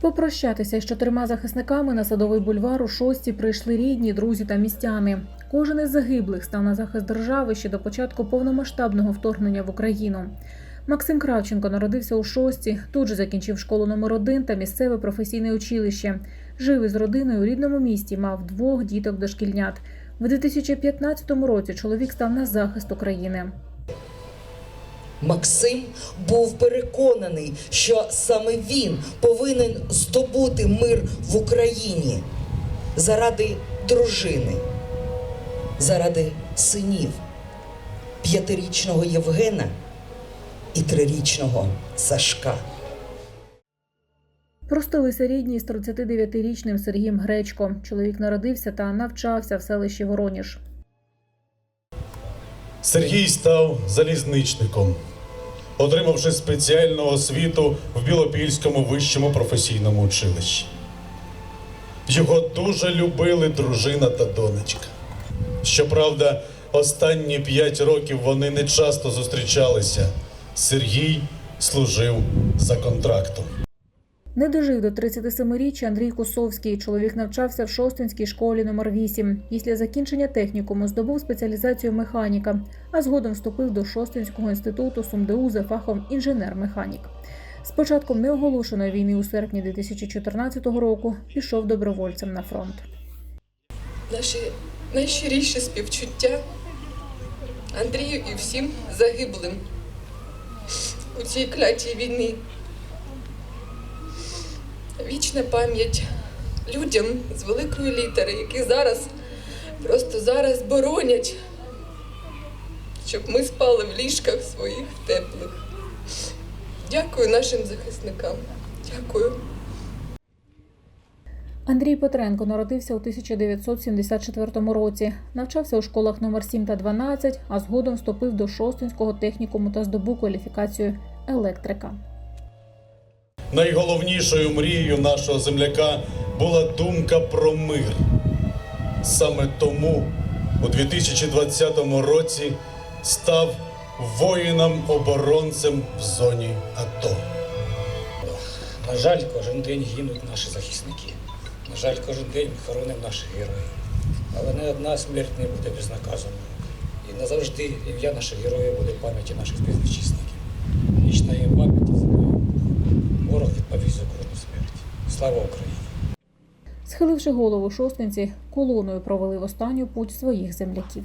Попрощатися з чотирма захисниками на садовий бульвар у шості прийшли рідні, друзі та містяни. Кожен із загиблих став на захист держави ще до початку повномасштабного вторгнення в Україну. Максим Кравченко народився у шості, тут же закінчив школу номер 1 та місцеве професійне училище. Жив із родиною у рідному місті, мав двох діток дошкільнят. В 2015 році чоловік став на захист України. Максим був переконаний, що саме він повинен здобути мир в Україні заради дружини, заради синів п'ятирічного Євгена і трирічного Сашка. Простилися рідні з 39-річним Сергієм Гречко. Чоловік народився та навчався в селищі Вороніж. Сергій став залізничником, отримавши спеціальну освіту в Білопільському вищому професійному училищі. Його дуже любили дружина та донечка. Щоправда, останні п'ять років вони не часто зустрічалися. Сергій служив за контрактом. Не дожив до 37-річчя Андрій Кусовський. Чоловік навчався в Шостинській школі номер 8 Після закінчення технікуму здобув спеціалізацію механіка, а згодом вступив до Шостинського інституту СумДУ за фахом інженер-механік. З початком неоголошеної війни у серпні 2014 року пішов добровольцем на фронт. Наші найщиріші співчуття Андрію і всім загиблим у цій клятій війні. Вічна пам'ять людям з великої літери, які зараз, просто зараз боронять, щоб ми спали в ліжках своїх теплих. Дякую нашим захисникам. Дякую. Андрій Петренко народився у 1974 році. Навчався у школах номер 7 та 12, а згодом вступив до Шостинського технікуму та здобув кваліфікацію електрика. Найголовнішою мрією нашого земляка була думка про мир. Саме тому у 2020 році став воїном-оборонцем в зоні АТО. На жаль, кожен день гинуть наші захисники. На жаль, кожен день ми хоронимо наших героїв. Але не одна смерть не буде безнаказаною. І назавжди ім'я наших героїв буде пам'яті наших співвітчизників. Вічна їм пам'ять і земля. Ворог відповість за кожну смерть. Слава Україні! Схиливши голову шостинці, колоною провели в останню путь своїх земляків.